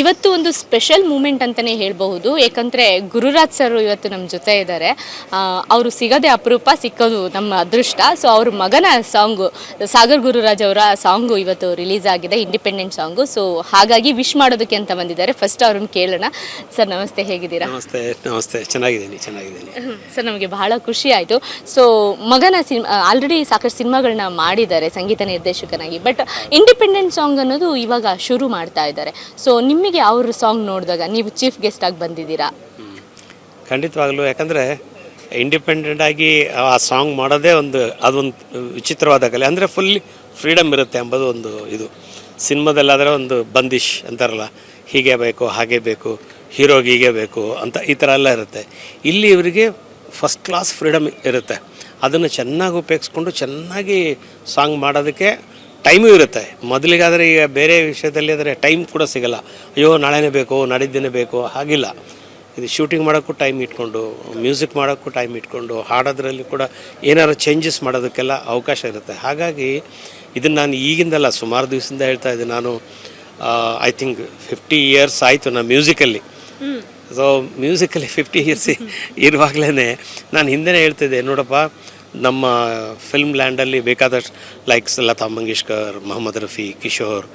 ಇವತ್ತು ಒಂದು special moment ಅಂತಲೇ ಹೇಳಬಹುದು. ಏಕೆಂದರೆ ಗುರುರಾಜ್ ಸರ್ ಇವತ್ತು ನಮ್ಮ ಜೊತೆ ಇದ್ದಾರೆ. ಅವರು ಸಿಗದೆ ಅಪರೂಪ ಸಿಕ್ಕೋದು ನಮ್ಮ ಅದೃಷ್ಟ. ಸೊ ಅವ್ರ ಮಗನ ಸಾಂಗು ಸಾಗರ್ ಗುರುರಾಜ್ ಅವರ ಸಾಂಗು ಇವತ್ತು ರಿಲೀಸ್ ಆಗಿದೆ ಇಂಡಿಪೆಂಡೆಂಟ್ ಸಾಂಗು ಸೊ ಹಾಗಾಗಿ ವಿಶ್ ಮಾಡೋದಕ್ಕೆ ಅಂತ ಬಂದಿದ್ದಾರೆ. ಫಸ್ಟ್ ಅವ್ರನ್ನ ಕೇಳೋಣ. ಸರ್ ನಮಸ್ತೆ ಹೇಗಿದ್ದೀರಾ? ನಮಸ್ತೆ ನಮಸ್ತೆ. ಚೆನ್ನಾಗಿದ್ದೀನಿ ಚೆನ್ನಾಗಿದ್ದೀನಿ. ಸರ್ ನಮಗೆ ಬಹಳ ಖುಷಿ ಆಯಿತು. ಸೊ ಮಗನ ಸಿನಿಮಾ ಆಲ್ರೆಡಿ ಸಾಕಷ್ಟು ಸಿನಿಮಾಗಳನ್ನ ಮಾಡಿದ್ದಾರೆ ಸಂಗೀತ ನಿರ್ದೇಶಕನಾಗಿ. ಬಟ್ ಇಂಡಿಪೆಂಡೆಂಟ್ ಸಾಂಗ್ ಅನ್ನೋದು ಇವಾಗ ಶುರು ಮಾಡ್ತಾ ಇದ್ದಾರೆ. ಸೊ ನಿಮಗೆ ಅವ್ರ ಸಾಂಗ್ ನೋಡಿದಾಗ ನೀವು ಚೀಫ್ ಗೆಸ್ಟ್ ಆಗಿ ಬಂದಿದ್ದೀರಾ? ಖಂಡಿತವಾಗ್ಲೂ, ಯಾಕಂದರೆ ಇಂಡಿಪೆಂಡೆಂಟ್ ಆಗಿ ಆ ಸಾಂಗ್ ಮಾಡೋದೇ ಒಂದು, ಅದೊಂದು ವಿಚಿತ್ರವಾದ ಕಲೆ. ಅಂದರೆ ಫುಲ್ ಫ್ರೀಡಮ್ ಇರುತ್ತೆ ಎಂಬುದು ಒಂದು ಇದು. ಸಿನಿಮಾದಲ್ಲಾದರೆ ಒಂದು ಬಂದಿಶ್ ಅಂತಾರಲ್ಲ, ಹೀಗೆ ಬೇಕು, ಹಾಗೆ ಬೇಕು ಹೀರೋಗೆ ಹೀಗೆ ಬೇಕು ಅಂತ ಈ ಥರ ಎಲ್ಲ ಇರುತ್ತೆ. ಇಲ್ಲಿ ಇವರಿಗೆ ಫಸ್ಟ್ ಕ್ಲಾಸ್ ಫ್ರೀಡಮ್ ಇರುತ್ತೆ. ಅದನ್ನು ಚೆನ್ನಾಗಿ ಉಪಯೋಗಿಸ್ಕೊಂಡು ಚೆನ್ನಾಗಿ ಸಾಂಗ್ ಮಾಡೋದಕ್ಕೆ ಟೈಮು ಇರುತ್ತೆ. ಮೊದಲಿಗಾದರೆ ಈಗ ಬೇರೆ ವಿಷಯದಲ್ಲಿ ಆದರೆ ಟೈಮ್ ಕೂಡ ಸಿಗಲ್ಲ. ಅಯ್ಯೋ ನಾಳೆನೇ ಬೇಕು ನಾಡಿದ್ದೇನೆ ಬೇಕು ಹಾಗಿಲ್ಲ. ಇದು ಶೂಟಿಂಗ್ ಮಾಡೋಕ್ಕೂ ಟೈಮ್ ಇಟ್ಕೊಂಡು ಮ್ಯೂಸಿಕ್ ಮಾಡೋಕ್ಕೂ ಟೈಮ್ ಇಟ್ಕೊಂಡು ಹಾಡೋದ್ರಲ್ಲಿ ಕೂಡ ಏನಾದ್ರು ಚೇಂಜಸ್ ಮಾಡೋದಕ್ಕೆಲ್ಲ ಅವಕಾಶ ಇರುತ್ತೆ. ಹಾಗಾಗಿ ಇದನ್ನು ನಾನು ಈಗಿಂದಲ್ಲ ಸುಮಾರು ದಿವಸದಿಂದ ಹೇಳ್ತಾ ಇದ್ದೀನಿ. ನಾನು ಐ ಥಿಂಕ್ ಫಿಫ್ಟಿ ಇಯರ್ಸ್ ಆಯಿತು ನಾನು musically. So musically fifty years ಇರುವಾಗಲೇ ನಾನು ಹಿಂದೆನೇ ಹೇಳ್ತಿದ್ದೆ ನೋಡಪ್ಪ ನಮ್ಮ ಫಿಲ್ಮ್ ಲ್ಯಾಂಡಲ್ಲಿ ಬೇಕಾದಷ್ಟು likes Lata Mangeshkar, Mohammed Rafi, Kishore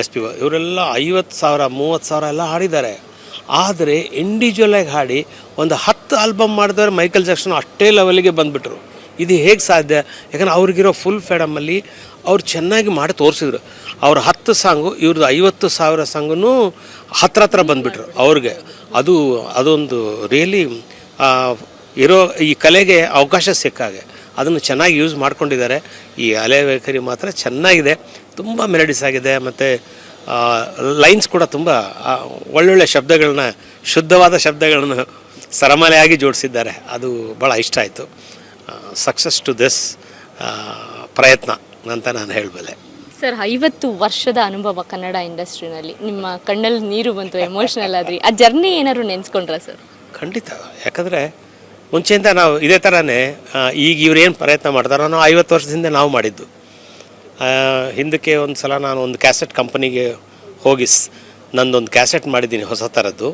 S P ಇವರೆಲ್ಲ ಐವತ್ತು ಸಾವಿರ, ಮೂವತ್ತು ಸಾವಿರ ಎಲ್ಲ ಹಾಡಿದ್ದಾರೆ. ಆದರೆ ಇಂಡಿವಿಜುವಲ್ ಆಗಿ ಹಾಡಿ ಒಂದು ಹತ್ತು ಆಲ್ಬಮ್ ಮಾಡಿದವರು ಮೈಕಲ್ ಜಾಕ್ಸನ್ ಅಷ್ಟೇ ಲೆವೆಲ್ಗೆ ಬಂದುಬಿಟ್ರು. ಇದು ಹೇಗೆ ಸಾಧ್ಯ? ಯಾಕಂದ್ರೆ ಅವ್ರಿಗಿರೋ ಫುಲ್ ಫ್ರೀಡಮಲ್ಲಿ ಅವ್ರು ಚೆನ್ನಾಗಿ ಮಾಡಿ ತೋರಿಸಿದ್ರು. ಅವ್ರ ಹತ್ತು ಸಾಂಗು ಇವ್ರದ್ದು ಐವತ್ತು ಸಾವಿರ ಸಾಂಗೂ ಹತ್ರ ಹತ್ರ ಬಂದುಬಿಟ್ರು ಅವ್ರಿಗೆ. ಅದು, ಅದೊಂದು ರಿಯಲಿ ಇರೋ ಈ ಕಲೆಗೆ ಅವಕಾಶ ಸಿಕ್ಕಾಗೆ. ಅದನ್ನು ಚೆನ್ನಾಗಿ ಯೂಸ್ ಮಾಡ್ಕೊಂಡಿದ್ದಾರೆ. ಈ ಅಲೆ ವೇಖರಿ ಮಾತ್ರ ಚೆನ್ನಾಗಿದೆ. ತುಂಬ ಮೆಲಡಿಸ್ ಆಗಿದೆ. ಮತ್ತು ಲೈನ್ಸ್ ಕೂಡ ತುಂಬ ಒಳ್ಳೊಳ್ಳೆ ಶಬ್ದಗಳನ್ನ ಶುದ್ಧವಾದ ಶಬ್ದಗಳನ್ನು ಸರಮಾಲೆಯಾಗಿ ಜೋಡಿಸಿದ್ದಾರೆ. ಅದು ಭಾಳ ಇಷ್ಟ ಆಯಿತು. ಸಕ್ಸಸ್ ಟು ದಿಸ್ ಪ್ರಯತ್ನ ಅಂತ ನಾನು ಹೇಳಬಲ್ಲೆ. ಸರ್ ಐವತ್ತು ವರ್ಷದ ಅನುಭವ ಕನ್ನಡ ಇಂಡಸ್ಟ್ರಿನಲ್ಲಿ. ನಿಮ್ಮ ಕಣ್ಣಲ್ಲಿ ನೀರು ಬಂತು ಎಮೋಷ್ನಲ್ ಆದ್ರಿ. ಆ ಜರ್ನಿ ಏನಾದ್ರು ನೆನ್ಸ್ಕೊಂಡ್ರಾ ಸರ್? ಖಂಡಿತ. ಯಾಕಂದರೆ ಮುಂಚೆಯಿಂದ ನಾವು ಇದೇ ಥರನೇ ಈಗ ಇವ್ರೇನು ಪ್ರಯತ್ನ ಮಾಡ್ತಾರೋ ನಾವು ಐವತ್ತು ವರ್ಷದಿಂದ ನಾವು ಮಾಡಿದ್ದು. ಹಿಂದಕ್ಕೆ ಒಂದು ಸಲ ನಾನು ಒಂದು ಕ್ಯಾಸೆಟ್ ಕಂಪನಿಗೆ ಹೋಗಿ ನಂದೊಂದು ಕ್ಯಾಸೆಟ್ ಮಾಡಿದ್ದೀನಿ ಹೊಸ ಥರದ್ದು.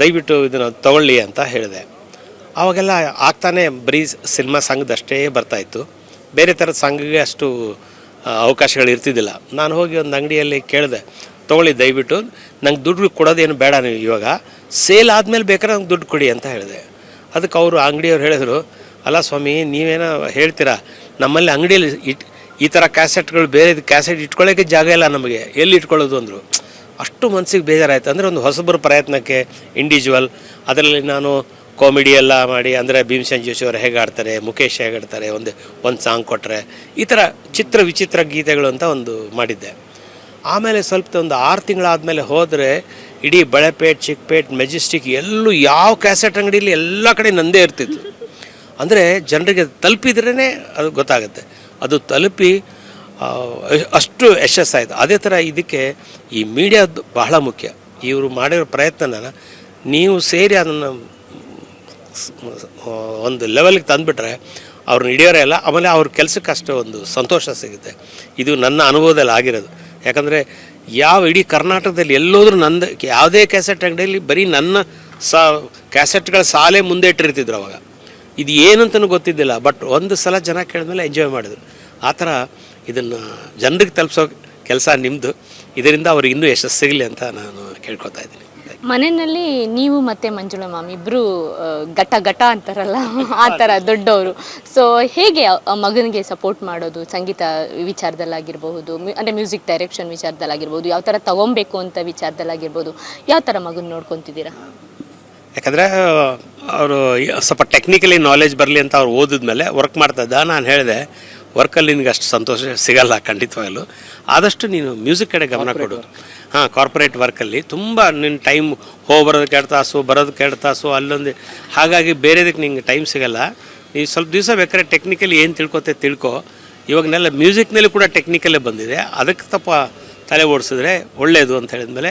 ದಯವಿಟ್ಟು ಇದನ್ನು ತಗೊಳ್ಳಿ ಅಂತ ಹೇಳಿದೆ. ಆವಾಗೆಲ್ಲ ಆಗ್ತಾನೆ ಬರೀ ಸಿನಿಮಾ ಸಂಘದಷ್ಟೇ ಬರ್ತಾಯಿತ್ತು ಬೇರೆ ಥರದ ಸಂಘಗೆ ಅಷ್ಟು ಅವಕಾಶಗಳು ಇರ್ತಿದ್ದಿಲ್ಲ. ನಾನು ಹೋಗಿ ಒಂದು ಅಂಗಡಿಯಲ್ಲಿ ಕೇಳಿದೆ, ತೊಗೊಳ್ಳಿ ದಯವಿಟ್ಟು, ನಂಗೆ ದುಡ್ಡು ಕೊಡೋದೇನು ಬೇಡ ನೀವು ಇವಾಗ. ಸೇಲ್ ಆದಮೇಲೆ ಬೇಕಾದ್ರೆ ನಂಗೆ ದುಡ್ಡು ಕೊಡಿ ಅಂತ ಹೇಳಿದೆ. ಅದಕ್ಕೆ ಅವರು ಅಂಗಡಿಯವ್ರು ಹೇಳಿದರು, ಅಲ್ಲ ಸ್ವಾಮಿ, ನೀವೇನೋ ಹೇಳ್ತೀರಾ? ನಮ್ಮಲ್ಲಿ ಅಂಗಡಿಯಲ್ಲಿ ಇಟ್, ಈ ಥರ ಕ್ಯಾಸೆಟ್ಗಳು ಬೇರೆ ಕ್ಯಾಸೆಟ್ ಇಟ್ಕೊಳ್ಳೋಕ್ಕೆ ಜಾಗ ಇಲ್ಲ ನಮಗೆ. ಎಲ್ಲಿ ಇಟ್ಕೊಳ್ಳೋದು? ಅಂದರು. ಅಷ್ಟು ಮನಸ್ಸಿಗೆ ಬೇಜಾರಾಯಿತು. ಅಂದರೆ ಒಂದು ಹೊಸಬರ ಪ್ರಯತ್ನಕ್ಕೆ ಇಂಡಿವಿಜುವಲ್ ಅದರಲ್ಲಿ ನಾನು ಕಾಮಿಡಿ ಎಲ್ಲ ಮಾಡಿ, ಅಂದರೆ ಭೀಮಸೇನ್ ಜೋಶಿ ಅವರು ಹೇಗೆ ಆಡ್ತಾರೆ ಮುಖೇಶ್ ಹೇಗೆ ಆಡ್ತಾರೆ ಒಂದು ಒಂದು ಸಾಂಗ್ ಕೊಟ್ಟರೆ ಈ ಥರ ಚಿತ್ರ ವಿಚಿತ್ರ ಗೀತೆಗಳು ಅಂತ ಒಂದು ಮಾಡಿದ್ದೆ. ಆಮೇಲೆ ಸ್ವಲ್ಪ ಒಂದು ಆರು ತಿಂಗಳಾದಮೇಲೆ ಹೋದರೆ ಇಡೀ ಬಳೆಪೇಟ್, ಚಿಕ್ಕಪೇಟ್, ಮೆಜೆಸ್ಟಿಕ್ ಎಲ್ಲೂ ಯಾವ ಕ್ಯಾಸೆಟ್ ಅಂಗಡಿಯಲ್ಲಿ ಎಲ್ಲ ಕಡೆ ನಂದೇ ಇರ್ತಿತ್ತು. ಅಂದರೆ ಜನರಿಗೆ ತಲುಪಿದ್ರೇ ಅದು ಗೊತ್ತಾಗುತ್ತೆ. ಅದು ತಲುಪಿ ಅಷ್ಟು ಯಶಸ್ಸಾಯಿತು ಅದೇ ಥರ ಇದಕ್ಕೆ ಈ ಮೀಡಿಯಾದ್ದು ಬಹಳ ಮುಖ್ಯ. ಇವರು ಮಾಡಿರೋ ಪ್ರಯತ್ನನ ನೀವು ಸೇರಿ ಅದನ್ನು ಒಂದು ಲೆವೆಲ್ಗೆ ತಂದುಬಿಟ್ರೆ ಅವ್ರನ್ನ ಹಿಡಿಯೋರೇ ಇಲ್ಲ. ಆಮೇಲೆ ಅವ್ರ ಕೆಲಸಕ್ಕಷ್ಟು ಒಂದು ಸಂತೋಷ ಸಿಗುತ್ತೆ. ಇದು ನನ್ನ ಅನುಭವದಲ್ಲಿ ಆಗಿರೋದು. ಯಾಕಂದರೆ ಯಾವ ಇಡೀ ಕರ್ನಾಟಕದಲ್ಲಿ ಎಲ್ಲೋದ್ರೂ ನಂದು ಯಾವುದೇ ಕ್ಯಾಸೆಟ್ ಅಂಗಡಿಯಲ್ಲಿ ಬರೀ ನನ್ನ ಸಾ ಕ್ಯಾಸೆಟ್ಗಳ ಸಾಲೆ ಮುಂದೆ ಇಟ್ಟಿರ್ತಿದ್ರು ಅವಾಗ. ಇದು ಏನಂತನೂ ಗೊತ್ತಿದ್ದಿಲ್ಲ, ಬಟ್ ಒಂದು ಸಲ ಜನ ಕೇಳಿದ್ಮೇಲೆ ಎಂಜಾಯ್ ಮಾಡಿದ್ರು. ಆ ಥರ ಇದನ್ನು ಜನರಿಗೆ ತಲುಪಿಸೋ ಕೆಲಸ ನಿಮ್ಮದು ಇದರಿಂದ ಅವ್ರಿಗೆ ಇನ್ನೂ ಯಶಸ್ಸು ಸಿಗಲಿ ಅಂತ ನಾನು ಕೇಳ್ಕೊತಾ ಇದ್ದೀನಿ. ಮನೆಯಲ್ಲಿ ನೀವು ಮತ್ತೆ ಮಂಜುಳ ಮ್ಯಾಮ್ ಇಬ್ರು ಘಟ ಘಟ ಅಂತಾರಲ್ಲ ಆ ಥರ ದೊಡ್ಡವರು. ಸೊ ಹೇಗೆ ಆ ಮಗನಿಗೆ ಸಪೋರ್ಟ್ ಮಾಡೋದು ಸಂಗೀತ ವಿಚಾರದಲ್ಲಾಗಿರ್ಬಹುದು ಅಂದರೆ ಅಂದ್ರೆ ಮ್ಯೂಸಿಕ್ ಡೈರೆಕ್ಷನ್ ವಿಚಾರದಲ್ಲಾಗಿರ್ಬೋದು ಯಾವ ಥರ ತಗೊಬೇಕು ಅಂತ ವಿಚಾರದಲ್ಲಾಗಿರ್ಬೋದು ಯಾವ ಥರ ಮಗನ ನೋಡ್ಕೊತಿದ್ದೀರಾ? ಯಾಕಂದರೆ ಅವರು ಸ್ವಲ್ಪ ಟೆಕ್ನಿಕಲಿ ನಾಲೆಜ್ ಬರಲಿ ಅಂತ ಅವ್ರು ಓದಿದ್ಮೇಲೆ ವರ್ಕ್ ಮಾಡ್ತಾ ಇದ್ದ. ನಾನು ಹೇಳಿದೆ ವರ್ಕಲ್ಲಿ ನಿನಗೆ ಅಷ್ಟು ಸಂತೋಷ ಸಿಗಲ್ಲ ಖಂಡಿತವಾಗಲು. ಆದಷ್ಟು ನೀನು ಮ್ಯೂಸಿಕ್ ಕಡೆ ಗಮನ ಕೊಡು. ಹಾಂ ಕಾರ್ಪೊರೇಟ್ ವರ್ಕಲ್ಲಿ ತುಂಬ ನಿನ್ನ ಟೈಮ್ ಹೋಗಿ ಬರೋದಕ್ಕೆ ಎರಡು ತಾಸು ಬರೋದಕ್ಕೆ ಎರಡು ತಾಸು, ಅಲ್ಲೊಂದು. ಹಾಗಾಗಿ ಬೇರೆದಕ್ಕೆ ನಿಂಗೆ ಟೈಮ್ ಸಿಗಲ್ಲ. ನೀವು ಸ್ವಲ್ಪ ದಿವಸ ಬೇಕಾದ್ರೆ ಟೆಕ್ನಿಕಲಿ ಏನು ತಿಳ್ಕೊತೆ ತಿಳ್ಕೊ. ಇವಾಗನೆಲ್ಲ ಮ್ಯೂಸಿಕ್ನಲ್ಲಿ ಕೂಡ ಟೆಕ್ನಿಕಲ್ಲೇ ಬಂದಿದೆ. ಅದಕ್ಕೆ ತಪ್ಪ ತಲೆ ಓಡಿಸಿದ್ರೆ ಒಳ್ಳೆಯದು ಅಂತ ಹೇಳಿದ್ಮೇಲೆ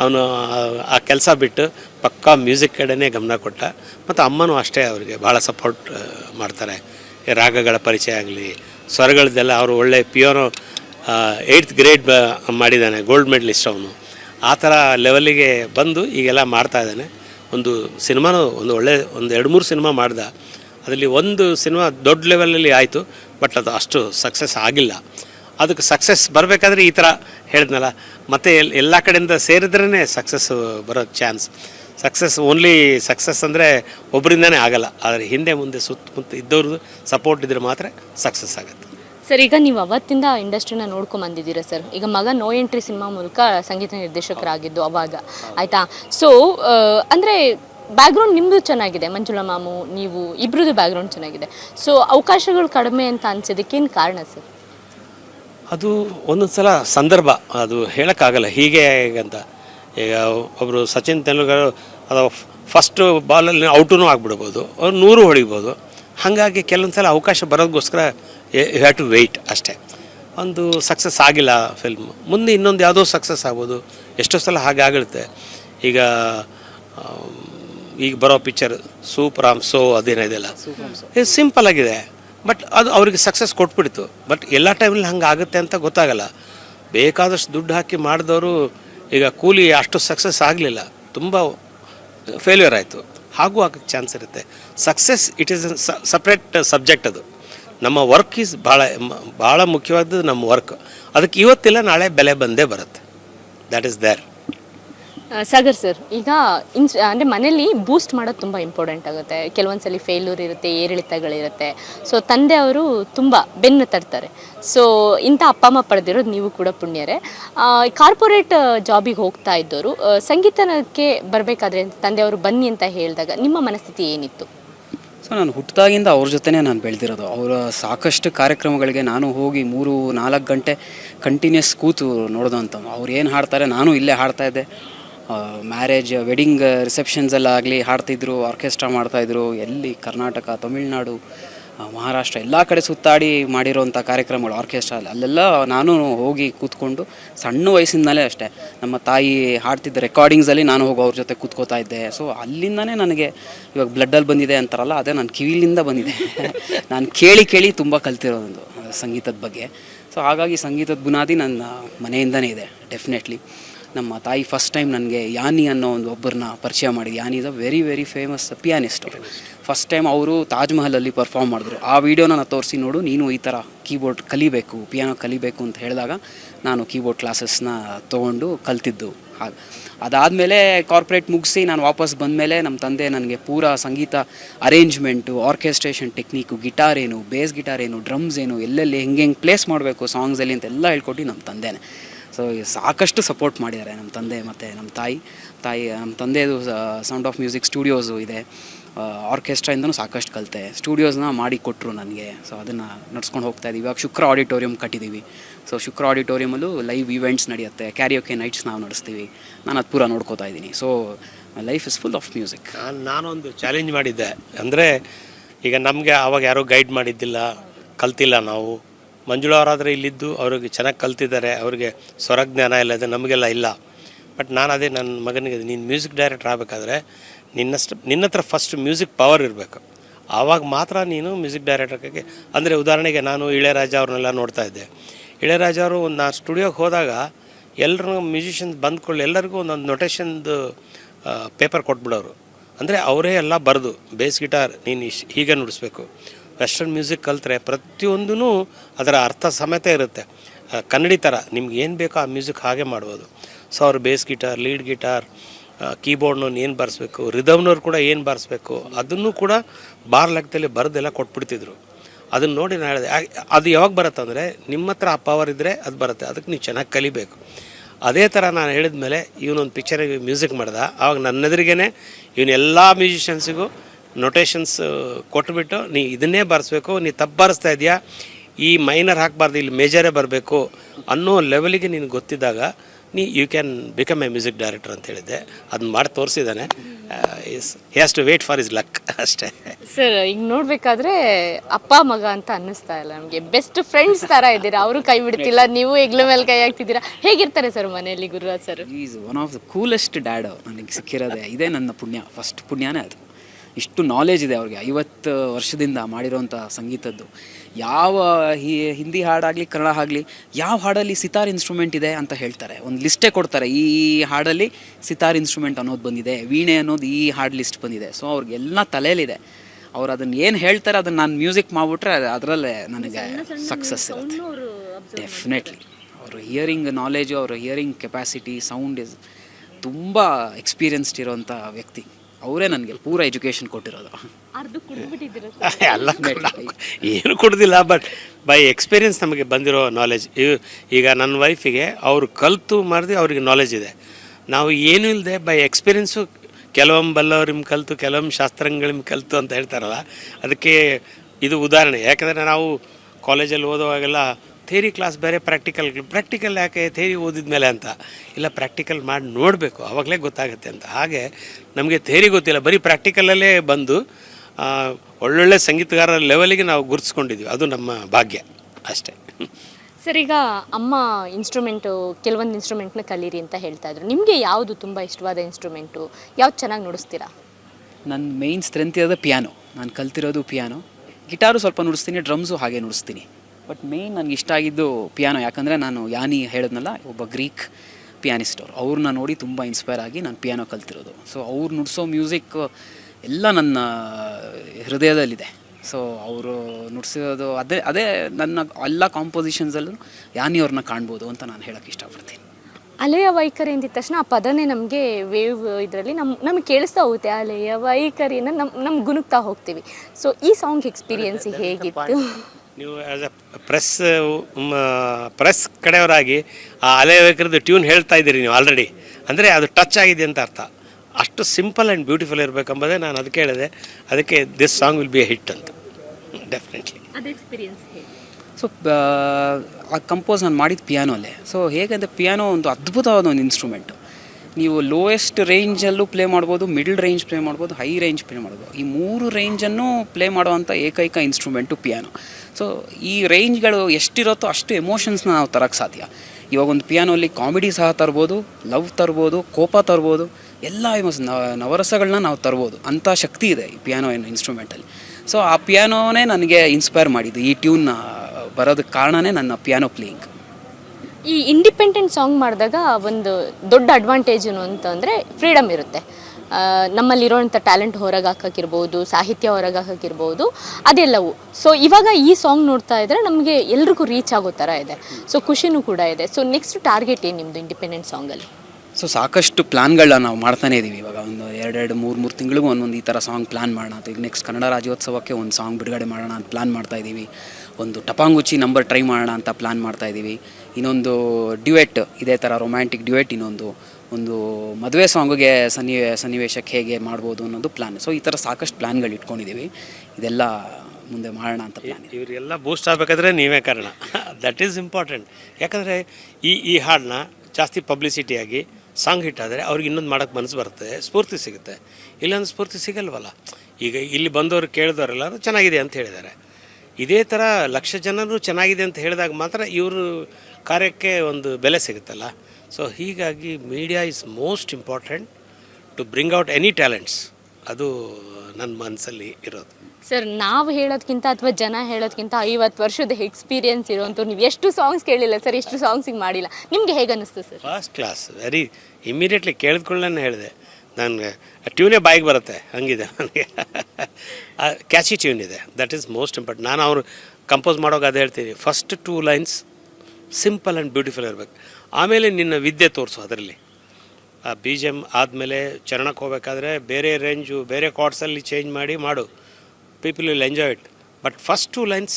ಅವನು, ಆ ಕೆಲಸ ಬಿಟ್ಟು ಪಕ್ಕಾ ಮ್ಯೂಸಿಕ್ ಕಡೆನೇ ಗಮನ ಕೊಟ್ಟ. ಮತ್ತು ಅಮ್ಮನೂ ಅಷ್ಟೇ ಅವರಿಗೆ ಭಾಳ ಸಪೋರ್ಟ್ ಮಾಡ್ತಾರೆ. ರಾಗಗಳ ಪರಿಚಯ ಆಗಲಿ ಸ್ವರಗಳದ್ದೆಲ್ಲ ಅವರು ಒಳ್ಳೆ ಪಿಯೋನೋ ಏಯ್ತ್ ಗ್ರೇಡ್ ಮಾಡಿದ್ದಾನೆ ಗೋಲ್ಡ್ ಮೆಡಲಿಸ್ಟ್ ಅವನು. ಆ ಥರ ಲೆವೆಲ್ಲಿಗೆ ಬಂದು ಈಗೆಲ್ಲ ಮಾಡ್ತಾ ಇದ್ದಾನೆ. ಒಂದು ಸಿನಿಮಾನು ಒಂದು ಒಳ್ಳೆ, ಒಂದು ಎರಡು ಮೂರು ಸಿನಿಮಾ ಮಾಡ್ದ. ಅದರಲ್ಲಿ ಒಂದು ಸಿನಿಮಾ ದೊಡ್ಡ ಲೆವೆಲಲ್ಲಿ ಆಯಿತು, ಬಟ್ ಅದು ಅಷ್ಟು ಸಕ್ಸಸ್ ಆಗಿಲ್ಲ. ಅದಕ್ಕೆ ಸಕ್ಸಸ್ ಬರಬೇಕಾದ್ರೆ ಈ ಥರ ಹೇಳಿದ್ನಲ್ಲ, ಮತ್ತೆ ಎಲ್, ಎಲ್ಲ ಕಡೆಯಿಂದ ಸೇರಿದ್ರೇ ಸಕ್ಸಸ್ ಬರೋ ಚಾನ್ಸ್ ಸಕ್ಸಸ್ ಓನ್ಲಿ ಸಕ್ಸಸ್ ಅಂದರೆ ಒಬ್ಬರಿಂದನೇ ಆಗಲ್ಲ. ಆದರೆ ಹಿಂದೆ ಮುಂದೆ ಸುತ್ತಮುತ್ತ ಇದ್ದವ್ರದ್ದು ಸಪೋರ್ಟ್ ಇದ್ದರೆ ಮಾತ್ರ ಸಕ್ಸಸ್ ಆಗುತ್ತೆ. ಸರ್ ಈಗ ನೀವು ಅವತ್ತಿಂದ ಇಂಡಸ್ಟ್ರಿನ ನೋಡ್ಕೊಂಡ್ ಬಂದಿದ್ದೀರಾ ಸರ್ ಈಗ ಮಗ ನೋ ಎಂಟ್ರಿ ಸಿನಿಮಾ ಮೂಲಕ ಸಂಗೀತ ನಿರ್ದೇಶಕರಾಗಿದ್ದು ಅವಾಗ, ಆಯ್ತಾ? ಸೊ ಅಂದರೆ ಬ್ಯಾಕ್ಗ್ರೌಂಡ್ ನಿಮ್ಮದು ಚೆನ್ನಾಗಿದೆ, ಮಂಜುಳಾ ಮಾಮು, ನೀವು ಇಬ್ಬರದ್ದು ಬ್ಯಾಕ್ಗ್ರೌಂಡ್ ಚೆನ್ನಾಗಿದೆ. ಸೊ ಅವಕಾಶಗಳು ಕಡಿಮೆ ಅಂತ ಅನ್ಸೋದಕ್ಕೇನು ಕಾರಣ ಸರ್ ಅದು ಒಂದೊಂದು ಸಲ ಸಂದರ್ಭ, ಅದು ಹೇಳೋಕ್ಕಾಗಲ್ಲ, ಹೀಗೆ ಅಂತ. ಈಗ ಒಬ್ಬರು ಸಚಿನ್ ತೆಂಡೂಲ್ಕರ್ ಅಥವಾ ಫಸ್ಟು ಬಾಲಲ್ಲಿ ಔಟೂ ಆಗಿಬಿಡ್ಬೋದು, ಅವ್ರು ನೂರು ಹೊಡಿಬೋದು. ಹಾಗಾಗಿ ಕೆಲವೊಂದು ಸಲ ಅವಕಾಶ ಬರೋದಕ್ಕೋಸ್ಕರ ಯು ಹ್ಯಾವ್ ಟು ವೆಯ್ಟ್ ಅಷ್ಟೇ. ಒಂದು ಸಕ್ಸಸ್ ಆಗಿಲ್ಲ ಫಿಲ್ಮ್ ಮುಂದೆ ಇನ್ನೊಂದು ಯಾವುದೋ ಸಕ್ಸಸ್ ಆಗ್ಬೋದು. ಎಷ್ಟೋ ಸಲ ಹಾಗೆ ಆಗುತ್ತೆ. ಈಗ ಈಗ ಬರೋ ಪಿಕ್ಚರ್ ಸೂಪರ್ ಆಮ್ ಸೋ ಅದೇನಿದೆಯಲ್ಲ ಇದು ಸಿಂಪಲ್ ಆಗಿದೆ. ಬಟ್ ಅದು ಅವ್ರಿಗೆ ಸಕ್ಸಸ್ ಕೊಟ್ಬಿಡ್ತು. ಬಟ್ ಎಲ್ಲ ಟೈಮಲ್ಲಿ ಹಂಗೆ ಆಗುತ್ತೆ ಅಂತ ಗೊತ್ತಾಗಲ್ಲ. ಬೇಕಾದಷ್ಟು ದುಡ್ಡು ಹಾಕಿ ಮಾಡಿದವರು ಈಗ ಕೂಲಿ ಅಷ್ಟು ಸಕ್ಸಸ್ ಆಗಲಿಲ್ಲ. ತುಂಬ ಫೇಲ್ಯೂರ್ ಆಯಿತು. ಹಾಗೂ ಆಗಕ್ಕೆ ಚಾನ್ಸ್ ಇರುತ್ತೆ. Success it is separate subject ಅದು. ನಮ್ಮ ವರ್ಕ್ ಈಸ್ ಭಾಳ ಭಾಳ ಮುಖ್ಯವಾದದ್ದು ನಮ್ಮ ವರ್ಕ್ ಅದಕ್ಕೆ ಇವತ್ತಿಲ್ಲ, ನಾಳೆ ಬೆಲೆ ಬಂದೇ ಬರುತ್ತೆ. That is there Sagar sir ಈಗ ಇನ್ಸ್ ಅಂದರೆ ಮನೇಲಿ ಬೂಸ್ಟ್ ಮಾಡೋದು ತುಂಬ ಇಂಪಾರ್ಟೆಂಟ್ ಆಗುತ್ತೆ. ಕೆಲವೊಂದ್ಸಲಿ ಫೇಲ್ಯೂರ್ ಇರುತ್ತೆ, ಏರಿಳಿತಗಳಿರುತ್ತೆ. ಸೊ ತಂದೆ ಅವರು ತುಂಬ ಬೆನ್ನು ತರ್ತಾರೆ ಸೊ ಇಂಥ ಅಪ್ಪ, ಅಮ್ಮ ಪಡೆದಿರೋದು ನೀವು ಕೂಡ ಪುಣ್ಯರೇ. ಕಾರ್ಪೊರೇಟ್ ಜಾಬಿಗೆ ಹೋಗ್ತಾ ಇದ್ದವರು ಸಂಗೀತಕ್ಕೆ ಬರಬೇಕಾದ್ರೆ ತಂದೆಯವರು ಬನ್ನಿ ಅಂತ ಹೇಳಿದಾಗ ನಿಮ್ಮ ಮನಸ್ಥಿತಿ ಏನಿತ್ತು? ನಾನು ಹುಟ್ಟಿದಾಗಿಂದ ಅವ್ರ ಜೊತೆನೇ ನಾನು ಬೆಳೆದಿರೋದು. ಅವರ ಸಾಕಷ್ಟು ಕಾರ್ಯಕ್ರಮಗಳಿಗೆ ನಾನು ಹೋಗಿ ಮೂರು, ನಾಲ್ಕು ಗಂಟೆ ಕಂಟಿನ್ಯೂಸ್ ಕೂತು ನೋಡಿದಂತ ಅವ್ರು ಏನು ಹಾಡ್ತಾರೆ ನಾನು ಇಲ್ಲೇ ಹಾಡ್ತಾ ಇದ್ದೆ. ಮ್ಯಾರೇಜ್ ವೆಡ್ಡಿಂಗ್ ರಿಸೆಪ್ಷನ್ಸಲ್ಲಾಗಲಿ ಹಾಡ್ತಿದ್ರು ಆರ್ಕೆಸ್ಟ್ರಾ ಮಾಡ್ತಾಯಿದ್ರು ಎಲ್ಲಿ ಕರ್ನಾಟಕ, ತಮಿಳ್ನಾಡು ಮಹಾರಾಷ್ಟ್ರ ಎಲ್ಲ ಕಡೆ ಸುತ್ತಾಡಿ ಮಾಡಿರೋಂಥ ಕಾರ್ಯಕ್ರಮಗಳು ಆರ್ಕೆಸ್ಟ್ರಾ ಅಲ್ಲೆಲ್ಲ ನಾನು ಹೋಗಿ ಕೂತ್ಕೊಂಡು ಸಣ್ಣ ವಯಸ್ಸಿಂದಲೇ ಅಷ್ಟೇ ನಮ್ಮ ತಾಯಿ ಹಾಡ್ತಿದ್ದ ರೆಕಾರ್ಡಿಂಗ್ಸಲ್ಲಿ ನಾನು ಹೋಗಿ ಅವ್ರ ಜೊತೆ ಕೂತ್ಕೋತಾ ಇದ್ದೆ. ಸೊ ಅಲ್ಲಿಂದನೇ ನನಗೆ ಇವಾಗ ಬ್ಲಡ್ಡಲ್ಲಿ ಬಂದಿದೆ ಅಂತಾರಲ್ಲ, ಅದೇ ನಾನು ಕಿವಿಲಿಂದ ಬಂದಿದೆ. ನಾನು ಕೇಳಿ ಕೇಳಿ ತುಂಬ ಕಲ್ತಿರೋದೊಂದು ಸಂಗೀತದ ಬಗ್ಗೆ. ಸೊ ಹಾಗಾಗಿ ಸಂಗೀತದ ಬುನಾದಿ ನನ್ನ ಮನೆಯಿಂದನೇ ಇದೆ ಡೆಫಿನೆಟ್ಲಿ ನಮ್ಮ ತಾಯಿ ಫಸ್ಟ್ ಟೈಮ್ ನನಗೆ ಯಾನಿ ಅನ್ನೋ ಒಂದು ಒಬ್ಬರನ್ನ ಪರಿಚಯ ಮಾಡಿ Yanni is a very very famous pianist ಅವರು. ಫಸ್ಟ್ ಟೈಮ್ ಅವರು ತಾಜ್ ಮಹಲಲ್ಲಿ ಪರ್ಫಾರ್ಮ್ ಮಾಡಿದ್ರು. ಆ ವಿಡಿಯೋನ ನಾನು ತೋರಿಸಿ ನೋಡು, ನೀನು ಈ ಥರ ಕೀಬೋರ್ಡ್ ಕಲಿಬೇಕು ಪಿಯಾನೋ ಕಲಿಬೇಕು ಅಂತ ಹೇಳಿದಾಗ ನಾನು ಕೀಬೋರ್ಡ್ ಕ್ಲಾಸಸ್ನ ತೊಗೊಂಡು ಕಲ್ತಿದ್ದು. ಹಾಗೆ. ಅದಾದಮೇಲೆ ಕಾರ್ಪೊರೇಟ್ ಮುಗಿಸಿ ನಾನು ವಾಪಸ್ ಬಂದಮೇಲೆ ನಮ್ಮ ತಂದೆ ನನಗೆ ಪೂರಾ ಸಂಗೀತ ಅರೇಂಜ್ಮೆಂಟು ಆರ್ಕೆಸ್ಟ್ರೇಷನ್ ಟೆಕ್ನಿಕು ಗಿಟಾರ್ ಏನು ಬೇಸ್ ಗಿಟಾರ್ ಏನು ಡ್ರಮ್ಸ್ ಏನು, ಎಲ್ಲೆಲ್ಲಿ ಹೆಂಗೆ ಹೆಂಗೆ ಪ್ಲೇಸ್ ಮಾಡಬೇಕು ಸಾಂಗ್ಸಲ್ಲಿ ಅಂತೆಲ್ಲ ಹೇಳ್ಕೊಟ್ಟು ನಮ್ಮ ತಂದೆನೇ. ಸೊ ಸಾಕಷ್ಟು ಸಪೋರ್ಟ್ ಮಾಡಿದ್ದಾರೆ ನಮ್ಮ ತಂದೆ ಮತ್ತು ನಮ್ಮ ತಾಯಿ. ತಾಯಿ, ನಮ್ಮ ತಂದೆದು ಸೌಂಡ್ ಆಫ್ ಮ್ಯೂಸಿಕ್ ಸ್ಟುಡಿಯೋಸು ಇದೆ. ಆರ್ಕೆಸ್ಟ್ರಾಯಿಂದನೂ ಸಾಕಷ್ಟು ಕಲಿತೆ. ಸ್ಟುಡಿಯೋಸ್ನ ಮಾಡಿ ಕೊಟ್ಟರು ನನಗೆ. ಸೊ ಅದನ್ನು ನಡ್ಸ್ಕೊಂಡು ಹೋಗ್ತಾ ಇದ್ದೀವಿ ಇವಾಗ ಶುಕ್ರ ಆಡಿಟೋರಿಯಂ ಕಟ್ಟಿದ್ದೀವಿ ಸೊ ಶುಕ್ರ ಆಡಿಟೋರಿಯಮಲ್ಲೂ ಲೈವ್ ಇವೆಂಟ್ಸ್ ನಡೆಯುತ್ತೆ. ಕ್ಯಾರಿಯೋಕೆ ನೈಟ್ಸ್ ನಾವು ನಡೆಸ್ತೀವಿ. ನಾನು ಅದು ಪೂರ ನೋಡ್ಕೋತಾ ಇದ್ದೀನಿ so life is full of music ನಾನು, ನಾನೊಂದು ಚಾಲೆಂಜ್ ಮಾಡಿದ್ದೆ. ಅಂದರೆ ಈಗ ನಮಗೆ ಆವಾಗ ಯಾರೂ ಗೈಡ್ ಮಾಡಿದ್ದಿಲ್ಲ, ಕಲ್ತಿಲ್ಲ ನಾವು. ಮಂಜುಳಾ ಅವರಾದರೆ ಇಲ್ಲಿದ್ದು ಅವ್ರಿಗೆ ಚೆನ್ನಾಗಿ ಕಲ್ತಿದ್ದಾರೆ, ಅವ್ರಿಗೆ ಸ್ವರಜ್ಞಾನ ಇಲ್ಲ, ಇದೆ ನಮಗೆಲ್ಲ ಇಲ್ಲ. ಬಟ್ ನಾನು ಅದೇ ನನ್ನ ಮಗನಿಗೆ, ನೀನು ಮ್ಯೂಸಿಕ್ ಡೈರೆಕ್ಟರ್ ಆಗಬೇಕಾದ್ರೆ ನಿನ್ನಷ್ಟು, ನಿನ್ನ ಹತ್ರ ಫಸ್ಟ್ ಮ್ಯೂಸಿಕ್ ಪವರ್ ಇರಬೇಕು. ಆವಾಗ ಮಾತ್ರ ನೀನು ಮ್ಯೂಸಿಕ್ ಡೈರೆಕ್ಟರ್ಗೆ ಅಂದರೆ ಉದಾಹರಣೆಗೆ ನಾನು ಇಳೆಯರಾಜ ಅವ್ರನ್ನೆಲ್ಲ ನೋಡ್ತಾ ಇದ್ದೆ. ಇಳೆಯರಾಜ ಅವರು ಒಂದು ನಾನು ಸ್ಟುಡಿಯೋಗೆ ಹೋದಾಗ ಎಲ್ಲರೂ ಮ್ಯೂಸಿಷಿಯನ್ಸ್ ಬಂದ್ಕೊಳ್ಳಿ, ಎಲ್ಲರಿಗೂ ಒಂದೊಂದು ನೊಟೇಷನ್ದು ಪೇಪರ್ ಕೊಟ್ಬಿಡೋರು. ಅಂದರೆ ಅವರೇ ಎಲ್ಲ ಬರೆದು ಬೇಸ್ ಗಿಟಾರ್ ನೀನು ಇಶ್ ಹೀಗೆ ನುಡಿಸ್ಬೇಕು. ವೆಸ್ಟರ್ನ್ ಮ್ಯೂಸಿಕ್ ಕಲ್ತ್ರೆ ಪ್ರತಿಯೊಂದೂ ಅದರ ಅರ್ಥ ಸಮೇತ ಇರುತ್ತೆ. ಕನ್ನಡಿ ಥರ ನಿಮ್ಗೆ ಏನು ಬೇಕೋ ಆ ಮ್ಯೂಸಿಕ್ ಹಾಗೆ ಮಾಡ್ಬೋದು. ಸೊ ಅವ್ರು ಬೇಸ್ ಗಿಟಾರ್ ಲೀಡ್ ಗಿಟಾರ್ ಕೀಬೋರ್ಡ್ನವ್ನು ಏನು ಬಾರಿಸ್ಬೇಕು ರಿದಮ್ನವ್ರು ಕೂಡ ಏನು ಬಾರಿಸ್ಬೇಕು, ಅದನ್ನು ಕೂಡ ಬಾರ್ ಲೆಕ್ಕದಲ್ಲಿ ಬರೆದೆಲ್ಲ ಕೊಟ್ಬಿಡ್ತಿದ್ರು. ಅದನ್ನು ನೋಡಿ ನಾನು ಹೇಳಿದೆ ಅದು ಯಾವಾಗ ಬರುತ್ತೆ ಅಂದರೆ ನಿಮ್ಮ ಹತ್ರ ಆ ಪವರ್ ಇದ್ದರೆ ಅದು ಬರುತ್ತೆ, ಅದಕ್ಕೆ ನೀವು ಚೆನ್ನಾಗಿ ಕಲಿಬೇಕು. ಅದೇ ಥರ ನಾನು ಹೇಳಿದ ಮೇಲೆ ಇವನೊಂದು ಪಿಕ್ಚರಿಗೆ ಮ್ಯೂಸಿಕ್ ಮಾಡ್ದೆ, ಆವಾಗ ನನ್ನ ಎದುರಿಗೇ ಇವನು ಎಲ್ಲ ಮ್ಯೂಸಿಷಿಯನ್ಸಿಗೂ ನೊಟೇಷನ್ಸ್ ಕೊಟ್ಬಿಟ್ಟು ನೀ ಇದನ್ನೇ ಬಾರಿಸ್ಬೇಕು ನೀ ತಪ್ಪು ಬಾರಿಸ್ತಾ ಇದೆಯಾ? ಈ ಮೈನರ್ ಹಾಕಬಾರ್ದು ಇಲ್ಲಿ ಮೇಜರೇ ಬರಬೇಕು ಅನ್ನೋ ಲೆವೆಲಿಗೆ ನಿನಗೆ ಗೊತ್ತಿದ್ದಾಗ ನೀ you can become a music director ಅಂತ ಹೇಳಿದ್ದೆ. ಅದನ್ನ ಮಾಡಿ ತೋರಿಸಿದ್ದಾನೆ. His has to wait for his luck ಅಷ್ಟೇ. ಸರ್ ಈಗ ನೋಡ್ಬೇಕಾದ್ರೆ ಅಪ್ಪ ಮಗ ಅಂತ ಅನ್ನಿಸ್ತಾ ಇಲ್ಲ ನಮಗೆ. ಬೆಸ್ಟ್ ಫ್ರೆಂಡ್ಸ್ ತರ ಇದ್ದೀರಾ? ಅವರು ಕೈ ಬಿಡ್ತಿಲ್ಲ ನೀವು ಹೆಗ್ಲ ಮೇಲೆ ಕೈ ಹಾಕ್ತಿದ್ದೀರಾ? ಹೇಗಿರ್ತಾರೆ ಸರ್ ಮನೆಯಲ್ಲಿ Gururaj sir is one of the coolest dad ನನಗೆ ಸಿಕ್ಕಿರೋದೆ. ಇದೇ ನನ್ನ ಪುಣ್ಯ. ಫಸ್ಟ್ ಪುಣ್ಯನೇ ಅದು. ಇಷ್ಟು ನಾಲೆಜ್ ಇದೆ ಅವ್ರಿಗೆ. ಐವತ್ತು ವರ್ಷದಿಂದ ಮಾಡಿರೋಂಥ ಸಂಗೀತದ್ದು. ಯಾವ ಹಿಂದಿ ಹಾಡಾಗಲಿ ಕನ್ನಡ ಆಗಲಿ ಯಾವ ಹಾಡಲ್ಲಿ ಸಿತಾರ್ ಇನ್ಸ್ಟ್ರೂಮೆಂಟ್ ಇದೆ ಅಂತ ಹೇಳ್ತಾರೆ. ಒಂದು ಲಿಸ್ಟೇ ಕೊಡ್ತಾರೆ. ಈ ಹಾಡಲ್ಲಿ ಸಿತಾರ್ ಇನ್ಸ್ಟ್ರೂಮೆಂಟ್ ಅನ್ನೋದು ಬಂದಿದೆ ವೀಣೆ ಅನ್ನೋದು ಈ ಹಾಡ್ ಲಿಸ್ಟ್ ಬಂದಿದೆ. ಸೊ ಅವ್ರಿಗೆಲ್ಲ ತಲೆಯಲ್ಲಿದೆ ಅವ್ರು ಅದನ್ನು ಏನು ಹೇಳ್ತಾರೆ ಅದನ್ನು ನಾನು ಮ್ಯೂಸಿಕ್ ಮಾಡಿಬಿಟ್ರೆ ಅದರಲ್ಲೇ ನನಗೆ ಸಕ್ಸಸ್ ಇರುತ್ತೆ. ಡೆಫಿನೆಟ್ಲಿ ಅವ್ರ ಹಿಯರಿಂಗ್ ನಾಲೆಜು ಅವರ ಹಿಯರಿಂಗ್ ಕೆಪಾಸಿಟಿ ಸೌಂಡ್ ಇಸ್ ತುಂಬ ಎಕ್ಸ್ಪೀರಿಯನ್ಸ್ಡ್ ಇರೋಂಥ ವ್ಯಕ್ತಿ. ಅವರೇ ನನಗೆ ಪೂರ ಎಜುಕೇಶನ್ ಕೊಟ್ಟಿರೋದು. ಅಲ್ಲ ಏನು ಕೊಡೋದಿಲ್ಲ ಬಟ್ ಬೈ ಎಕ್ಸ್ಪೀರಿಯನ್ಸ್ ನಮಗೆ ಬಂದಿರೋ ನಾಲೆಜ್ ಈಗ ನನ್ನ ವೈಫಿಗೆ ಅವರು ಕಲಿತು ಮಾಡಿದ್ರೆ ಅವ್ರಿಗೆ ನಾಲೆಜ್ ಇದೆ. ನಾವು ಏನೂ ಇಲ್ಲದೆ ಬೈ ಎಕ್ಸ್ಪೀರಿಯನ್ಸು ಕೆಲವೊಮ್ಮೆ ಬಲ್ಲವ್ರಿಮ್ ಕಲಿತು ಕೆಲವೊಮ್ಮೆ ಶಾಸ್ತ್ರಂಗಳಿಮ್ ಕಲಿತು ಅಂತ ಹೇಳ್ತಾರಲ್ಲ ಅದಕ್ಕೆ ಇದು ಉದಾಹರಣೆ. ಯಾಕಂದರೆ ನಾವು ಕಾಲೇಜಲ್ಲಿ ಓದುವಾಗೆಲ್ಲ ಥೇರಿ ಕ್ಲಾಸ್ ಬೇರೆ ಪ್ರಾಕ್ಟಿಕಲ್ ಪ್ರಾಕ್ಟಿಕಲ್ ಯಾಕೆ ಥೇರಿ ಓದಿದ ಮೇಲೆ ಅಂತ? ಇಲ್ಲ ಪ್ರಾಕ್ಟಿಕಲ್ ಮಾಡಿ ನೋಡಬೇಕು ಆವಾಗಲೇ ಗೊತ್ತಾಗುತ್ತೆ ಅಂತ. ಹಾಗೆ ನಮಗೆ ಥೇರಿ ಗೊತ್ತಿಲ್ಲ ಬರೀ ಪ್ರಾಕ್ಟಿಕಲಲ್ಲೇ ಬಂದು ಒಳ್ಳೊಳ್ಳೆ ಸಂಗೀತಗಾರರ ಲೆವೆಲಿಗೆ ನಾವು ಗುರುತಿಸ್ಕೊಂಡಿದ್ವಿ. ಅದು ನಮ್ಮ ಭಾಗ್ಯ ಅಷ್ಟೇ. ಸರ್ ಈಗ ಅಮ್ಮ ಇನ್ಸ್ಟ್ರೂಮೆಂಟು ಕೆಲವೊಂದು ಇನ್ಸ್ಟ್ರೂಮೆಂಟ್ನ ಕಲೀರಿ ಅಂತ ಹೇಳ್ತಾ ಇದ್ರು. ನಿಮಗೆ ಯಾವುದು ತುಂಬ ಇಷ್ಟವಾದ ಇನ್ಸ್ಟ್ರೂಮೆಂಟು ಯಾವ್ದು ಚೆನ್ನಾಗಿ ನುಡಿಸ್ತೀರಾ? ನನ್ನ ಮೇಯ್ನ್ ಸ್ಟ್ರೆಂತ್ ಇರೋದು ಪಿಯಾನೋ ನಾನು ಕಲ್ತಿರೋದು ಪಿಯಾನೋ ಗಿಟಾರು ಸ್ವಲ್ಪ ನುಡಿಸ್ತೀನಿ ಡ್ರಮ್ಸು ಹಾಗೆ ನುಡಿಸ್ತೀನಿ. ಬಟ್ ಮೇಯ್ನ್ ನನಗೆ ಇಷ್ಟ ಆಗಿದ್ದು ಪಿಯಾನೋ ಯಾಕಂದರೆ ನಾನು ಯಾನಿ ಹೇಳಿದ್ನಲ್ಲ ಒಬ್ಬ ಗ್ರೀಕ್ ಪಿಯಾನಿಸ್ಟ್ ಅವರು. ಅವ್ರನ್ನ ನೋಡಿ ತುಂಬ ಇನ್ಸ್ಪೈರ್ ಆಗಿ ನಾನು ಪಿಯಾನೋ ಕಲ್ತಿರೋದು. ಸೊ ಅವ್ರು ನುಡಿಸೋ ಮ್ಯೂಸಿಕ್ ಎಲ್ಲ ನನ್ನ ಹೃದಯದಲ್ಲಿದೆ. ಸೊ ಅವರು ನುಡಿಸಿರೋದು ಅದೇ ಅದೇ ನನ್ನ ಎಲ್ಲ ಕಾಂಪೋಸಿಷನ್ಸಲ್ಲೂ ಯಾನಿ ಅವ್ರನ್ನ ಕಾಣ್ಬೋದು ಅಂತ ನಾನು ಹೇಳೋಕ್ಕೆ ಇಷ್ಟಪಡ್ತೀನಿ. ಅಲೆಯ ವೈಖರಿ ಅಂದಿದ ತಕ್ಷಣ ಆ ಪದನೇ ನಮಗೆ ವೇವ್ ಇದರಲ್ಲಿ ನಮ್ಮ ನಮಗೆ ಕೇಳಿಸ್ತಾ ಹೋಗುತ್ತೆ. ಅಲೆಯ ವೈಖರಿನ ನಮ್ಮ ನಮ್ಮ ಗುನುಗ್ತಾ ಹೋಗ್ತೀವಿ. ಸೊ ಈ ಸಾಂಗ್ ಎಕ್ಸ್ಪೀರಿಯನ್ಸ್ ಹೇಗಿತ್ತು? ನೀವು ಆ್ಯಸ್ ಅ ಪ್ರೆಸ್ ಪ್ರೆಸ್ ಕಡೆಯವರಾಗಿ ಆ ಅಲೆ ಬೇಕಾದ್ರೆ ಟ್ಯೂನ್ ಹೇಳ್ತಾ ಇದ್ದೀರಿ ನೀವು ಆಲ್ರೆಡಿ ಅಂದರೆ ಅದು ಟಚ್ ಆಗಿದೆ ಅಂತ ಅರ್ಥ. ಅಷ್ಟು ಸಿಂಪಲ್ ಆ್ಯಂಡ್ ಬ್ಯೂಟಿಫುಲ್ ಇರಬೇಕೆಂಬುದೇ ನಾನು ಅದಕ್ಕೆ ಹೇಳಿದೆ. ಅದಕ್ಕೆ this song will be a hit ಅಂತ. ಡೆಫಿನೆಟ್ಲಿ ಅದು ಎಕ್ಸ್ಪೀರಿಯನ್ಸ್ ಹೇಗೆ ಸೊ ಆ ಕಂಪೋಸ್ ನಾನು ಮಾಡಿದ ಪಿಯಾನೋಲ್ಲೇ ಸೊ ಹೇಗೆ ಅಂದರೆ ಪಿಯಾನೋ ಒಂದು ಅದ್ಭುತವಾದ ಒಂದು ಇನ್ಸ್ಟ್ರೂಮೆಂಟು ನೀವು ಲೋಯೆಸ್ಟ್ ರೇಂಜಲ್ಲೂ ಪ್ಲೇ ಮಾಡ್ಬೋದು ಮಿಡಲ್ ರೇಂಜ್ ಪ್ಲೇ ಮಾಡ್ಬೋದು ಹೈ ರೇಂಜ್ ಪ್ಲೇ ಮಾಡ್ಬೋದು. ಈ ಮೂರು ರೇಂಜನ್ನು ಪ್ಲೇ ಮಾಡುವಂಥ ಏಕೈಕ ಇನ್ಸ್ಟ್ರೂಮೆಂಟು ಪಿಯಾನೋ ಸೊ ಈ ರೇಂಜ್ಗಳು ಎಷ್ಟಿರುತ್ತೋ ಅಷ್ಟು ಎಮೋಷನ್ಸ್ನ ನಾವು ತರೋಕ್ಕೆ ಸಾಧ್ಯ. ಇವಾಗ ಒಂದು ಪಿಯಾನೋಲ್ಲಿ ಕಾಮಿಡಿ ಸಹ ತರ್ಬೋದು ಲವ್ ತರ್ಬೋದು, ಕೋಪ ತರ್ಬೋದು, ಎಲ್ಲ ನವರಸಗಳನ್ನ ನಾವು ತರ್ಬೋದು. ಅಂಥ ಶಕ್ತಿ ಇದೆ ಈ ಪಿಯಾನೋ ಏನು ಇನ್ಸ್ಟ್ರೂಮೆಂಟಲ್ಲಿ ಸೊ ಆ ಪಿಯಾನೋನೇ ನನಗೆ ಇನ್ಸ್ಪೈರ್ ಮಾಡಿದ್ದು. ಈ ಟ್ಯೂನ್ನ ಬರೋದಕ್ಕೆ ಕಾರಣನೇ ನನ್ನ ಪಿಯಾನೋ ಪ್ಲೇಯಿಂಗ್ ಈ ಇಂಡಿಪೆಂಡೆಂಟ್ ಸಾಂಗ್ ಮಾಡಿದಾಗ ಒಂದು ದೊಡ್ಡ ಅಡ್ವಾಂಟೇಜ್ ಏನು ಅಂತಂದರೆ ಫ್ರೀಡಮ್ ಇರುತ್ತೆ. ನಮ್ಮಲ್ಲಿರೋಂಥ ಟ್ಯಾಲೆಂಟ್ ಹೊರಗೆ ಹಾಕೋಕ್ಕಿರ್ಬೋದು ಸಾಹಿತ್ಯ ಹೊರಗೆ ಹಾಕೋಕ್ಕಿರ್ಬೋದು ಅದೆಲ್ಲವು. ಸೊ ಇವಾಗ ಈ ಸಾಂಗ್ ನೋಡ್ತಾ ಇದ್ದರೆ ನಮಗೆ ಎಲ್ರಿಗೂ ರೀಚ್ ಆಗೋ ಥರ ಇದೆ. ಸೊ ಖುಷಿನೂ ಕೂಡ ಇದೆ. ಸೊ ನೆಕ್ಸ್ಟ್ ಟಾರ್ಗೆಟ್ ಏನು ನಿಮ್ಮದು ಇಂಡಿಪೆಂಡೆಂಟ್ ಸಾಂಗಲ್ಲಿ ಸೊ ಸಾಕಷ್ಟು ಪ್ಲ್ಯಾನ್ಗಳನ್ನ ನಾವು ಮಾಡ್ತಾನೇ ಇದ್ದೀವಿ ಇವಾಗ ಒಂದು ಎರಡೆರಡು ಮೂರು ಮೂರು ತಿಂಗಳಿಗೂ ಒಂದೊಂದು ಈ ಥರ ಸಾಂಗ್ ಪ್ಲ್ಯಾನ್ ಮಾಡೋಣ. ಈಗ ನೆಕ್ಸ್ಟ್ ಕನ್ನಡ ರಾಜ್ಯೋತ್ಸವಕ್ಕೆ ಒಂದು ಸಾಂಗ್ ಬಿಡುಗಡೆ ಮಾಡೋಣ ಅಂತ ಪ್ಲ್ಯಾನ್ ಮಾಡ್ತಾ ಇದ್ದೀವಿ ಒಂದು ಟಪಾಂಗುಚಿ ನಂಬರ್ ಟ್ರೈ ಮಾಡೋಣ ಅಂತ ಪ್ಲ್ಯಾನ್ ಮಾಡ್ತಾ ಇದ್ದೀವಿ. ಇನ್ನೊಂದು ಡ್ಯುಯೆಟ್ ಇದೇ ಥರ ರೊಮ್ಯಾಂಟಿಕ್ ಡ್ಯುಯೆಟ್ ಇನ್ನೊಂದು ಒಂದು ಮದುವೆ ಸಾಂಗ್ಗೆ ಸನ್ನಿವೇ ಸನ್ನಿವೇಶಕ್ಕೆ ಹೇಗೆ ಮಾಡ್ಬೋದು ಅನ್ನೋದು ಪ್ಲ್ಯಾನ್ ಸೊ ಈ ಥರ ಸಾಕಷ್ಟು ಪ್ಲ್ಯಾನ್ಗಳು ಇಟ್ಕೊಂಡಿದ್ದೀವಿ. ಇದೆಲ್ಲ ಮುಂದೆ ಮಾಡೋಣ ಅಂತ ಪ್ಲ್ಯಾನ್ ಇವರೆಲ್ಲ ಬೂಸ್ಟ್ ಆಗಬೇಕಾದ್ರೆ ನೀವೇ ಕಾರಣ. ದಟ್ ಈಸ್ ಇಂಪಾರ್ಟೆಂಟ್ ಯಾಕಂದರೆ ಈ ಈ ಹಾಡನ್ನ ಜಾಸ್ತಿ ಪಬ್ಲಿಸಿಟಿಯಾಗಿ ಸಾಂಗ್ ಹಿಟ್ ಆದರೆ ಅವ್ರಿಗೆ ಇನ್ನೊಂದು ಮಾಡೋಕ್ಕೆ ಮನಸ್ಸು ಬರುತ್ತೆ. ಸ್ಫೂರ್ತಿ ಸಿಗುತ್ತೆ. ಇಲ್ಲಾಂದ್ರೆ ಸ್ಫೂರ್ತಿ ಸಿಗಲ್ವಲ್ಲ. ಈಗ ಇಲ್ಲಿ ಬಂದವರು ಕೇಳಿದವರೆಲ್ಲರೂ ಚೆನ್ನಾಗಿದೆ ಅಂತ ಹೇಳಿದ್ದಾರೆ. ಇದೇ ಥರ ಲಕ್ಷ ಜನರು ಚೆನ್ನಾಗಿದೆ ಅಂತ ಹೇಳಿದಾಗ ಮಾತ್ರ ಇವರು ಕಾರ್ಯಕ್ಕೆ ಒಂದು ಬೆಲೆ ಸಿಗುತ್ತಲ್ಲ. ಸೊ ಹೀಗಾಗಿ media is most important to bring out any talents ಅದು ನನ್ನ ಮನಸ್ಸಲ್ಲಿ ಇರೋದು. ಸರ್ ನಾವು ಹೇಳೋದಕ್ಕಿಂತ ಅಥವಾ ಜನ ಹೇಳೋದಕ್ಕಿಂತ ಐವತ್ತು ವರ್ಷದ ಎಕ್ಸ್ಪೀರಿಯನ್ಸ್ ಇರೋಂಥವ್ರು ನೀವು ಎಷ್ಟು ಸಾಂಗ್ಸ್ ಕೇಳಿಲ್ಲ ಸರ್ ಎಷ್ಟು ಸಾಂಗ್ಸಿಗೆ ಮಾಡಿಲ್ಲ. ನಿಮಗೆ ಹೇಗೆ ಅನ್ನಿಸ್ತು sir first class very immediately ಕೇಳಿದ್ಕೊಳ್ಳೇ ಹೇಳಿದೆ. ನನಗೆ. ಟ್ಯೂನೇ ಬಾಯಿಗೆ ಬರುತ್ತೆ, ಹಂಗಿದೆ ನನಗೆ. ಕ್ಯಾಚಿ ಟ್ಯೂನ್ ಇದೆ. ದಟ್ ಈಸ್ ಮೋಸ್ಟ್ ಇಂಪಾರ್ಟೆಂಟ್ ನಾನು ಅವರು ಕಂಪೋಸ್ ಮಾಡೋವಾಗ ಅದು ಹೇಳ್ತೀನಿ. First two lines simple and beautiful ಇರಬೇಕು. ಆಮೇಲೆ ನಿನ್ನ ವಿದ್ಯೆ ತೋರಿಸು ಅದರಲ್ಲಿ. ಆ ಬಿ ಜಿ ಎಂ ಆದಮೇಲೆ ಚರಣಕ್ಕೆ ಹೋಗ್ಬೇಕಾದ್ರೆ ಬೇರೆ ರೇಂಜು ಬೇರೆ ಕಾರ್ಡ್ಸಲ್ಲಿ ಚೇಂಜ್ ಮಾಡಿ ಮಾಡು. People will enjoy it but first two lines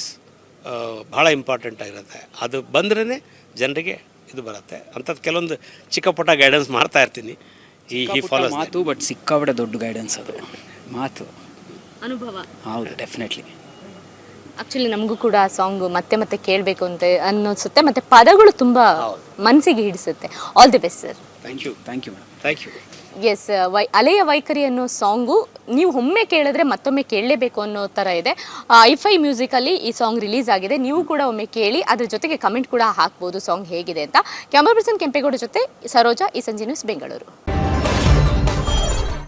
ಭಾಳ ಇಂಪಾರ್ಟೆಂಟ್ ಆಗಿರುತ್ತೆ. ಅದು ಬಂದ್ರೇ ಜನರಿಗೆ ಇದು ಬರುತ್ತೆ. ಅಂಥದ್ದು ಕೆಲವೊಂದು ಚಿಕ್ಕ ಪುಟ್ಟ ಗೈಡೆನ್ಸ್ ಮಾಡ್ತಾ ಇರ್ತೀನಿ. ಈ ಈ ಫಾಲೋಸ್ ಮಾತು ಬಟ್ ಸಿಕ್ಕಾಪಟ್ಟೆ ದೊಡ್ಡ ಗೈಡೆನ್ಸ್ ಅದು. ಮಾತು. ಅನುಭವ. ಹೌದು ಡೆಫಿನೆಟ್ಲಿ ಆಕ್ಚುಲಿ ನಮಗೂ ಕೂಡ ಆ ಸಾಂಗ್ ಮತ್ತೆ ಮತ್ತೆ ಕೇಳಬೇಕು ಅಂತ ಅನ್ನಿಸುತ್ತೆ ಮತ್ತೆ ಪದಗಳು ತುಂಬ ಮನಸ್ಸಿಗೆ ಹಿಡಿಸುತ್ತೆ. All the best sir thank you thank you madam thank you S Y ಅಲೆಯ ವೈಖರಿ ಅನ್ನೋ ಸಾಂಗು ನೀವು ಒಮ್ಮೆ ಕೇಳಿದ್ರೆ ಮತ್ತೊಮ್ಮೆ ಕೇಳಲೇಬೇಕು ಅನ್ನೋ ಥರ ಇದೆ. ಐಫೈ ಮ್ಯೂಸಿಕಲ್ಲಿ ಈ ಸಾಂಗ್ ರಿಲೀಸ್ ಆಗಿದೆ. ನೀವು ಕೂಡ ಒಮ್ಮೆ ಕೇಳಿ ಅದ್ರ ಜೊತೆಗೆ ಕಮೆಂಟ್ ಕೂಡ ಹಾಕ್ಬೋದು ಸಾಂಗ್ ಹೇಗಿದೆ ಅಂತ. ಕ್ಯಾಮರಾ ಪರ್ಸನ್ ಕೆಂಪೇಗೌಡ ಜೊತೆ ಸರೋಜಾ ಈ ಸಂಜೆ ನ್ಯೂಸ್ ಬೆಂಗಳೂರು